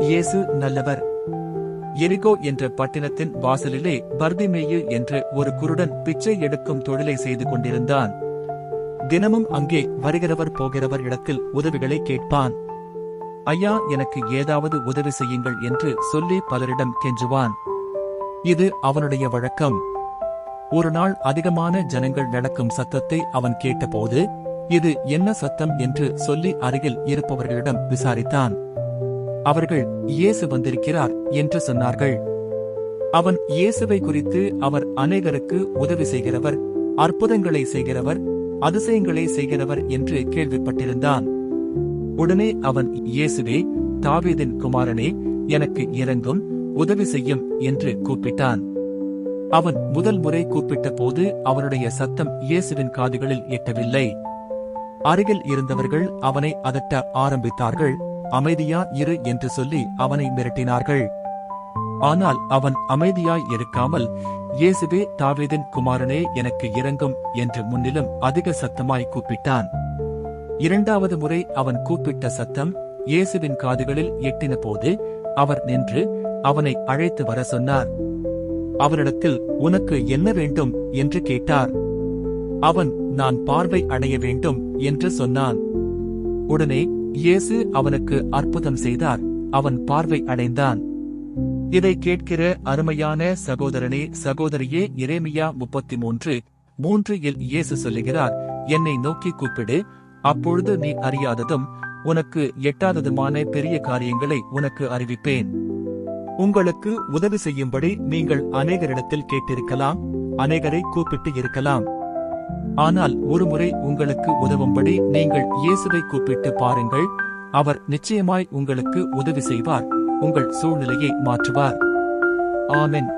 இயேசு நல்லவர். எரிகோ என்ற பட்டினத்தின் வாசலிலே பர்திமேயு என்ற ஒரு குருடன் பிச்சை எடுக்கும் தொழிலை செய்து கொண்டிருந்தான். தினமும் அங்கே வருகிறவர் போகிறவர் இடத்தில் உதவிகளை கேட்பான். ஐயா எனக்கு ஏதாவது உதவி செய்யுங்கள் என்று சொல்லி பலரிடம் கெஞ்சுவான். இது அவனுடைய வழக்கம். ஒரு நாள் அதிகமான ஜனங்கள் நடக்கும் சத்தத்தை அவன் கேட்டபோது இது என்ன சத்தம் என்று சொல்லி அருகில் இருப்பவர்களிடம் விசாரித்தான். அவர்கள் இயேசு வந்திருக்கிறார் என்று சொன்னார்கள். அவன் இயேசுவை குறித்து அவர் அநேகருக்கு உதவி செய்கிறவர் அற்புதங்களை செய்கிறவர் அதிசயங்களை செய்கிறவர் என்று கேள்விப்பட்டிருந்தான். உடனே அவன் இயேசுவே தாவீதின் குமாரனே எனக்கு இறங்கும் உதவி செய்யும் என்று கூப்பிட்டான். அவன் முதல் முறை கூப்பிட்ட போது அவனுடைய சத்தம் இயேசுவின் காதுகளில் எட்டவில்லை. அருகில் இருந்தவர்கள் அவனை அதட்ட ஆரம்பித்தார்கள். அமைதியா இரு என்று சொல்லி அவனை மிரட்டினார்கள். ஆனால் அவன் அமைதியாய் இருக்காமல் இயேசுவே தாவேதின் குமாரனே எனக்கு இறங்கும் என்று முன்னிலும் அதிக சத்தமாய் கூப்பிட்டான். இரண்டாவது முறை அவன் கூப்பிட்ட சத்தம் இயேசுவின் காதுகளில் எட்டின போது அவர் நின்று அவனை அழைத்து வர சொன்னார். அவரிடத்தில் உனக்கு என்ன வேண்டும்? என்று கேட்டார். அவன் நான் பார்வை அடைய வேண்டும் என்று சொன்னான். உடனே இயேசு அவனுக்கு அற்புதம் செய்தார். அவன் பார்வை அடைந்தான். இதை கேட்கிற அருமையான சகோதரனே சகோதரியே இரேமியா முப்பத்தி மூன்று மூன்று இல் இயேசு சொல்லுகிறார் என்னை நோக்கி கூப்பிடு. அப்பொழுது நீ அறியாததும் உனக்கு எட்டாததுமான பெரிய காரியங்களை உனக்கு அறிவிப்பேன். உங்களுக்கு உதவி செய்யும்படி நீங்கள் அநேகரிடத்தில் கேட்டிருக்கலாம் அநேகரை கூப்பிட்டு இருக்கலாம். ஆனால் ஒருமுறை உங்களுக்கு உதவும்படி நீங்கள் இயேசுவை கூப்பிட்டு பாருங்கள். அவர் நிச்சயமாய் உங்களுக்கு உதவி செய்வார். உங்கள் சூழ்நிலையை மாற்றுவார். ஆமென்.